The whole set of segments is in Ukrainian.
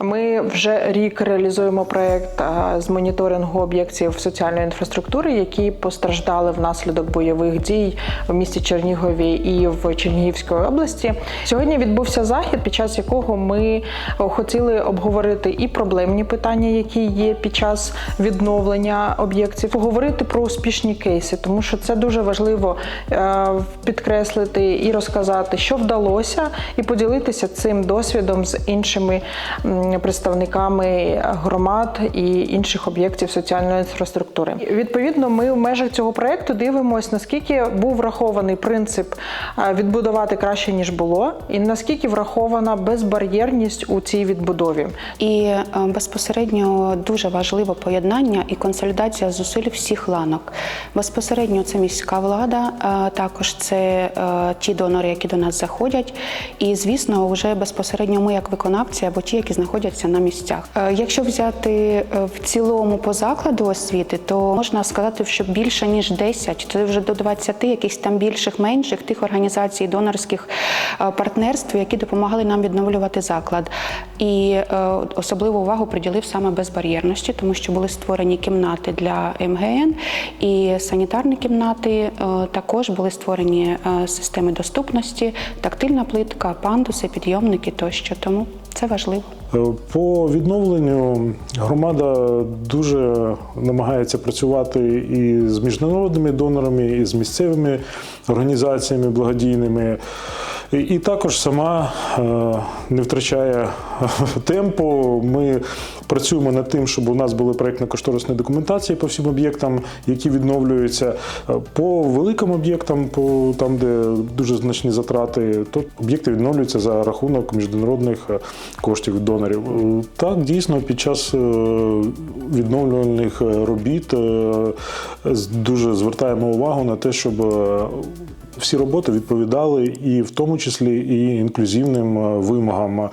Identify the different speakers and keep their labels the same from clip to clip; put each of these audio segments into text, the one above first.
Speaker 1: Ми вже рік реалізуємо проект з моніторингу об'єктів соціальної інфраструктури, які постраждали внаслідок бойових дій в місті Чернігові і в Чернігівській області. Сьогодні відбувся захід, під час якого ми хотіли обговорити і проблемні питання, які є під час відновлення об'єктів, поговорити про успішні кейси, тому що це дуже важливо е, підкреслити і розказати, що вдалося, і поділитися цим досвідом з іншими представниками громад і інших об'єктів соціальної інфраструктури. Відповідно, ми в межах цього проекту дивимося, наскільки був врахований принцип е, відбудувати краще ніж було, і наскільки врахована безбар'єрність у цій відбудові.
Speaker 2: І е, безпосередньо дуже важливо поєднання і консолідація зусиль всіх ланок. Безпосередньо це міська влада, е, також це ті донори, які до нас заходять. І звісно, вже безпосередньо ми, як виконавці, або ті, які знаходяться на місцях. Е, Якщо взяти е, в цілому по закладу освіти, то можна сказати, що більше ніж 10, це вже до 20 якихось там більших, менших тих організацій, донорських е, партнерств, які допомагали нам відновлювати заклад. І особливу увагу приділив саме безбар'єрності, тому що були створені кімнати для МГН і санітарні кімнати. Також були створені системи доступності, тактильна плитка, пандуси, підйомники тощо. Тому це важливо.
Speaker 3: Е, По відновленню громада дуже намагається працювати і з міжнародними донорами, і з місцевими організаціями благодійними. І, також сама е, не втрачає темпу. Ми працюємо над тим, щоб у нас були проєктно-кошторисні документації по всім об'єктам, які відновлюються. Е, По великим об'єктам, по там, де дуже значні затрати, то об'єкти відновлюються за рахунок міжнародних е, коштів донорів. Так, дійсно, під час відновлювальних робіт дуже звертаємо увагу на те, щоб всі роботи відповідали і в тому числі і інклюзивним е, вимогам.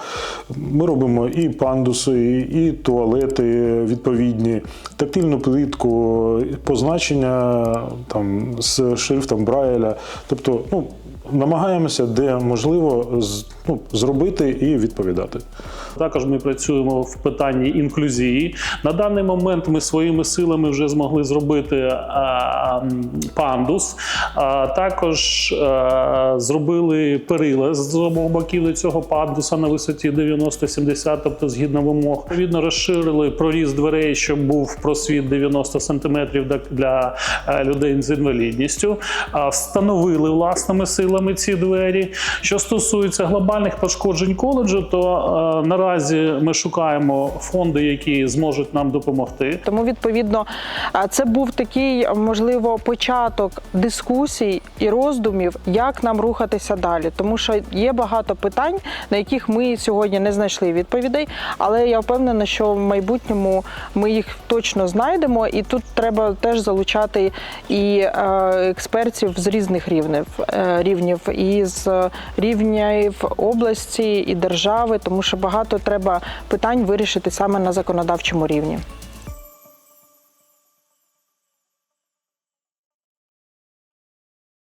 Speaker 3: Ми робимо і пандуси, і туалети відповідні, тактильну плитку, позначення там з шрифтом Брайля. Тобто, ну. Намагаємося, де можливо, ну, зробити і відповідати.
Speaker 4: Також ми працюємо в питанні інклюзії. На даний момент ми своїми силами вже змогли зробити а, пандус. А, також а, зробили перила з обох боків цього пандуса на висоті 90-70, тобто згідно вимог. Відповідно, розширили проріз дверей, щоб був просвіт 90 см для, для е, людей з інвалідністю. А, Встановили власними силами ці двері. Що стосується глобальних пошкоджень коледжу, то е, наразі ми шукаємо фонди, які зможуть нам допомогти.
Speaker 1: Тому відповідно це був такий, можливо, початок дискусій і роздумів, як нам рухатися далі. Тому що є багато питань, на яких ми сьогодні не знайшли відповідей. Але я впевнена, що в майбутньому ми їх точно знайдемо, і тут треба теж залучати і е, експертів з різних рівнів е, рівнів, і з рівнів області і держави, тому що багато треба питань вирішити саме на законодавчому рівні.